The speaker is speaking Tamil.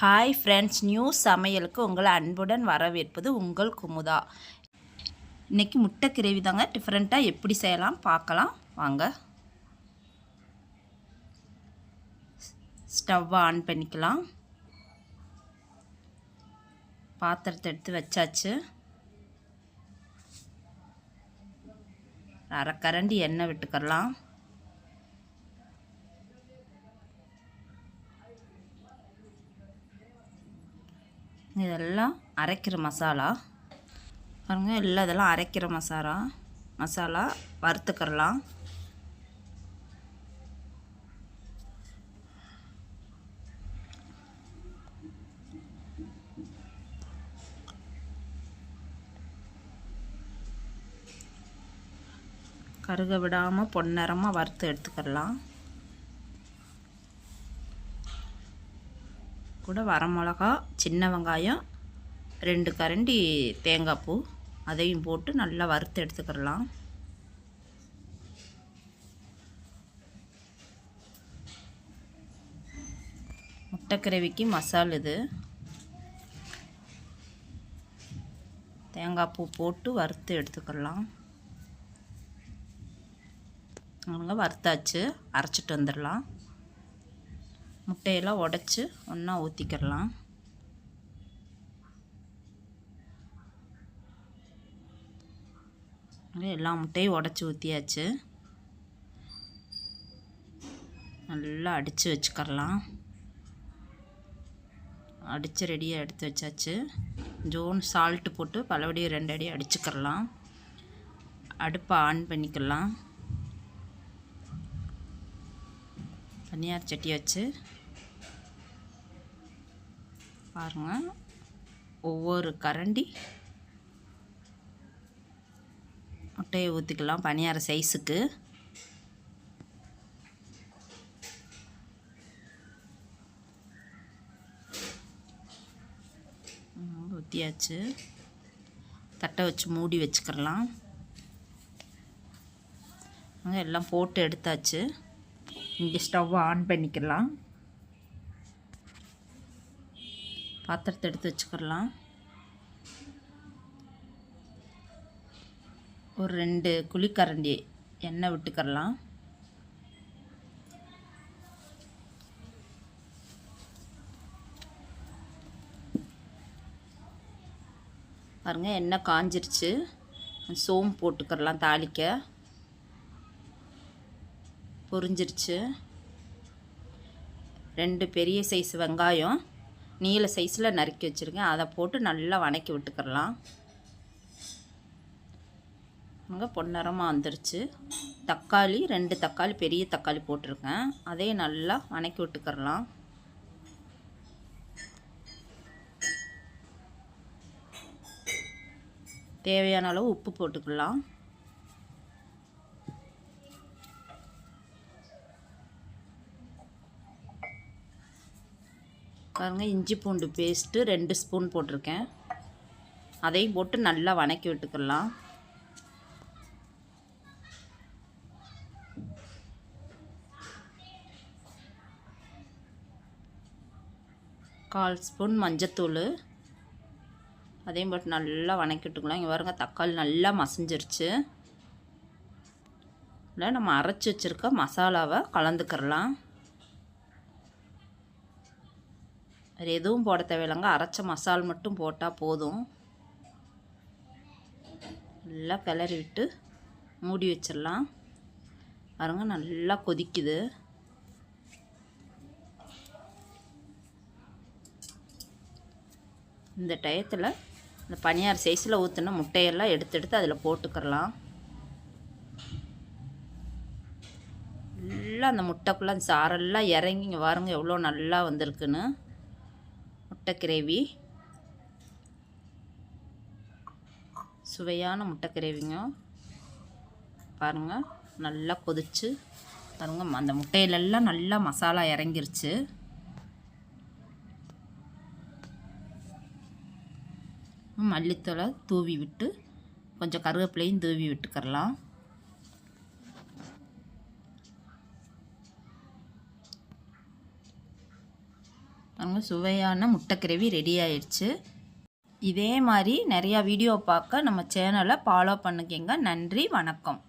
ஹாய் ஃப்ரெண்ட்ஸ் நியூ சமையலுக்கு உங்களை அன்புடன் வரவேற்பது உங்கள் குமுதா. இன்றைக்கி முட்டை கிரேவி தாங்க. டிஃப்ரெண்ட்டாக எப்படி செய்யலாம் பார்க்கலாம். வாங்க. ஸ்டவ்வை ஆன் பண்ணிக்கலாம். பாத்திரத்தை எடுத்து வச்சாச்சு. அரை எண்ணெய் விட்டுக்கலாம். இதெல்லாம் அரைக்கிற மசாலா. பாருங்க எல்லாம் இதெல்லாம் அரைக்கிற மசாலா. மசாலா வறுத்துக்கிறலாம் கருக விடாமல் பொன்னரமாக வறுத்து எடுத்துக்கிடலாம் கூட வரமிளகா சின்ன வெங்காயம் ரெண்டு கரண்டி தேங்காய் பூ. அதையும் போட்டு நல்லா வறுத்து எடுத்துக்கிடலாம். முட்டைக்கிரவிக்கு மசால் இது. தேங்காய் பூ போட்டு வறுத்து எடுத்துக்கிடலாம். அவங்க வறுத்தாச்சு. அரைச்சிட்டு வந்துடலாம். முட்டையெல்லாம் உடச்சி ஒன்றா ஊற்றிக்கிடலாம் எல்லா முட்டையும் உடச்சி ஊற்றியாச்சு நல்லா அடித்து வச்சுக்கரலாம் அடித்து ரெடியாக எடுத்து வச்சாச்சு. ஜோன் சால்ட்டு போட்டு பலபடியும் ரெண்டு அடி அடிச்சுக்கரலாம் அடுப்பை ஆன் பண்ணிக்கலாம் பனியார் சட்டி வச்சு பாருங்கள் ஒவ்வொரு கரண்டி. முட்டையை ஊற்றிக்கலாம் பனியார சைஸுக்கு ஊற்றியாச்சு தட்டை வச்சு மூடி வச்சுக்கிறலாம். எல்லாம் போட்டு எடுத்தாச்சு. இங்கே ஸ்டவ் ஆன் பண்ணிக்கலாம் பாத்திரத்தை எடுத்து வச்சுக்கிடலாம் ஒரு ரெண்டு குழிக்கரண்டி எண்ணெய் விட்டுக்கிறலாம். பாருங்கள் எண்ணெய் காஞ்சிருச்சு. சோம்பு போட்டுக்கிறலாம் தாளிக்க. பொரிஞ்சிருச்சு. ரெண்டு பெரிய சைஸ் வெங்காயம். நீல சைஸில் நறுக்கி வச்சுருக்கேன் அதை போட்டு நல்லா வணக்கி விட்டுக்கிறலாம். அங்கே பொன்னரமாக வந்துருச்சு. தக்காளி ரெண்டு தக்காளி பெரிய தக்காளி போட்டிருக்கேன். அதையும் நல்லா வணக்கி விட்டுக்கிறலாம். தேவையான அளவு உப்பு போட்டுக்கலாம். பாருங்கள் இஞ்சி பூண்டு பேஸ்ட்டு ரெண்டு ஸ்பூன் போட்டிருக்கேன். அதையும் போட்டு நல்லா வணக்கி விட்டுக்கலாம். கால் ஸ்பூன் மஞ்சத்தூள். அதையும் போட்டு நல்லா வணக்கி விட்டுக்கலாம். இங்கே பாருங்கள் தக்காளி நல்லா மசிஞ்சிருச்சு. இல்லை நம்ம அரைச்சி வச்சுருக்க மசாலாவை கலந்துக்கிறலாம். வேறு எதுவும் போட தேவையில்லைங்க. அரைச்ச மசால் மட்டும் போட்டால் போதும். நல்லா கிளறி விட்டு மூடி வச்சிடலாம். பாருங்க நல்லா கொதிக்குது. இந்த டயத்தில் இந்த பனியார் சைஸில் ஊற்றின முட்டையெல்லாம் எடுத்து எடுத்து அதில் போட்டுக்கிறலாம். நல்லா அந்த முட்டைக்குள்ளே அந்த சாரெல்லாம் இறங்கி இங்கே எவ்வளோ நல்லா வந்திருக்குன்னு. முட்டை கிரேவி சுவையான முட்டை கிரேவிங்க பாருங்கள் நல்லா கொதிச்சு. பாருங்கள் அந்த முட்டையிலெல்லாம் நல்லா மசாலா இறங்கிருச்சு. மல்லித்தலை தூவி விட்டு கொஞ்சம் கருவேப்பிலையும் தூவி விட்டுக்கரலாம் பாருங்க சுவையான முட்டை ரெடி ஆயிடுச்சு. இதே மாதிரி நிறையா வீடியோ பார்க்க நம்ம சேனலை ஃபாலோ பண்ணிக்கங்க. நன்றி வணக்கம்.